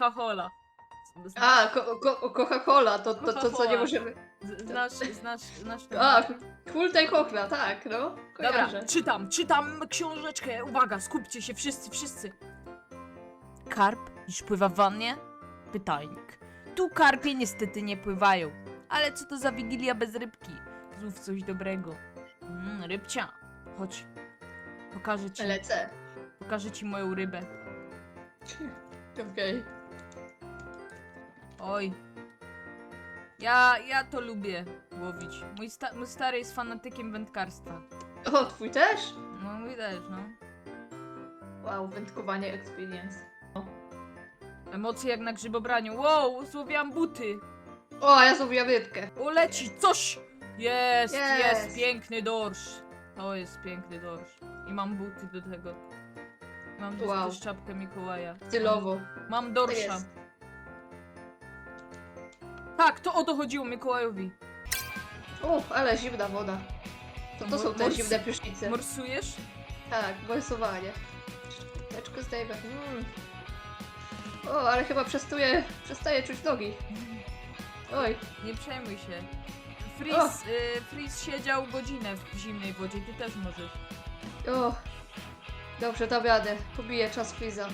Coca-Cola. Z- A, ko- ko- Coca-Cola, to, to, to co nie Coca-Cola. możemy... Znasz, znasz, znasz ten... A, Kultaj Kochla, tak, no. Dobra, Kojarzę. czytam, czytam książeczkę. Uwaga, skupcie się wszyscy, wszyscy. Karp, iż pływa w wannie? Pytajnik. Tu karpie niestety nie pływają. Ale co to za wigilia bez rybki? Znów coś dobrego. Mm, rybcia, chodź. Pokażę ci, Lecę. pokażę ci moją rybę. Okej. Oj. Ja, ja to lubię łowić. Mój, sta mój stary jest fanatykiem wędkarstwa. O, twój też? No, mój też, no. Wow, wędkowanie experience. Emocje jak na grzybobraniu. Wow, złowiłam buty. O, ja zrobiłam rybkę. Uleci coś! Jest, jest, Jest. piękny dorsz. To jest piękny dorsz. I mam buty do tego. Mam też, Wow. też czapkę Mikołaja. Stylowo. Mam, dorsza. jest. Tak, to o to chodziło Mikołajowi. O, ale zimna woda. To to są te Mors- zimne prysznice. Morsujesz? Tak, morsowanie. Teczko zdejmę. Mm. O, ale chyba przestaje, przestaje czuć nogi. Oj, Nie przejmuj się. Freeze, y, siedział godzinę w zimnej wodzie, ty też możesz. o. Dobrze, dam radę. Pobiję czas Friza.